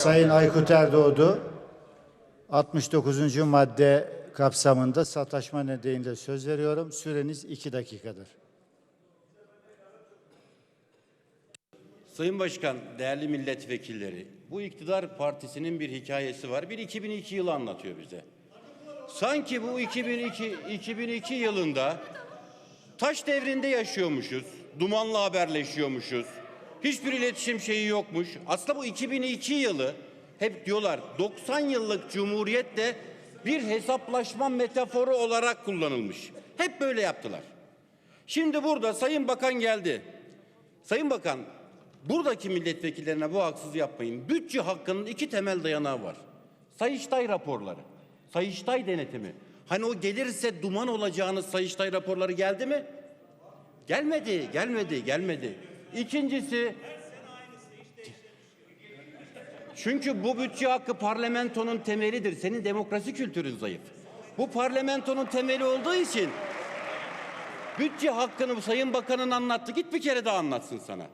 Sayın Aykut Erdoğdu 69. madde kapsamında sataşma nedeniyle söz veriyorum. Süreniz iki dakikadır. Sayın Başkan, değerli milletvekilleri, bu iktidar partisinin bir hikayesi var. Bir 2002 yılı anlatıyor bize. Sanki bu 2002 2002 yılında taş devrinde yaşıyormuşuz. Dumanla haberleşiyormuşuz. Hiçbir iletişim şeyi yokmuş. Aslında bu 2002 yılı hep diyorlar 90 yıllık cumhuriyetle bir hesaplaşma metaforu olarak kullanılmış. Hep böyle yaptılar. Şimdi burada Sayın Bakan geldi. Sayın Bakan, buradaki milletvekillerine bu haksız yapmayın. Bütçe hakkının iki temel dayanağı var. Sayıştay raporları, Sayıştay denetimi. Hani o gelirse duman olacağınız Sayıştay raporları geldi mi? Gelmedi, gelmedi, gelmedi. İkincisi, çünkü bu bütçe hakkı parlamentonun temelidir. Senin demokrasi kültürün zayıf. Bu parlamentonun temeli olduğu için Bütçe hakkını Sayın Bakan'ın anlattı. Git bir kere daha anlatsın sana.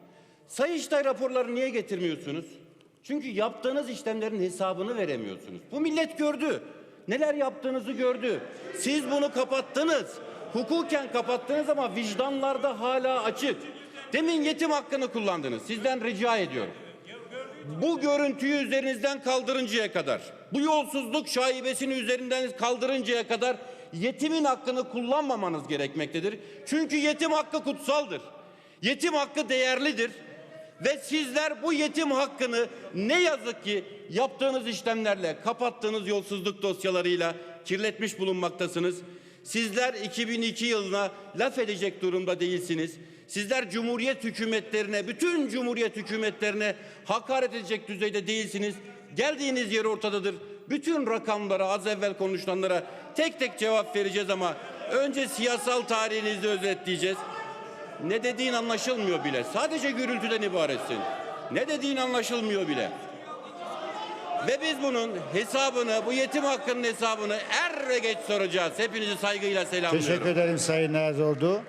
Sayıştay raporları niye getirmiyorsunuz? Çünkü yaptığınız işlemlerin hesabını veremiyorsunuz. Bu millet gördü. Neler yaptığınızı gördü. Siz bunu kapattınız. Hukuken kapattınız ama vicdanlarda hala açık. Demin yetim hakkını kullandınız. Sizden rica ediyorum. Bu görüntüyü üzerinizden kaldırıncaya kadar, bu yolsuzluk şaibesini üzerinden kaldırıncaya kadar yetimin hakkını kullanmamanız gerekmektedir. Çünkü yetim hakkı kutsaldır. Yetim hakkı değerlidir. Ve sizler bu yetim hakkını ne yazık ki yaptığınız işlemlerle, kapattığınız yolsuzluk dosyalarıyla kirletmiş bulunmaktasınız. Sizler 2002 yılına laf edecek durumda değilsiniz. Sizler cumhuriyet hükümetlerine, bütün cumhuriyet hükümetlerine hakaret edecek düzeyde değilsiniz. Geldiğiniz yer ortadadır. Bütün rakamlara, az evvel konuşulanlara tek tek cevap vereceğiz ama önce siyasal tarihinizi özetleyeceğiz. Ne dediğin anlaşılmıyor bile. Sadece gürültüden ibaretsin. Ne dediğin anlaşılmıyor bile. Ve biz bunun hesabını, bu yetim hakkının hesabını er ve geç soracağız. Hepinizi saygıyla selamlıyorum. Teşekkür ederim Sayın Erdoğdu.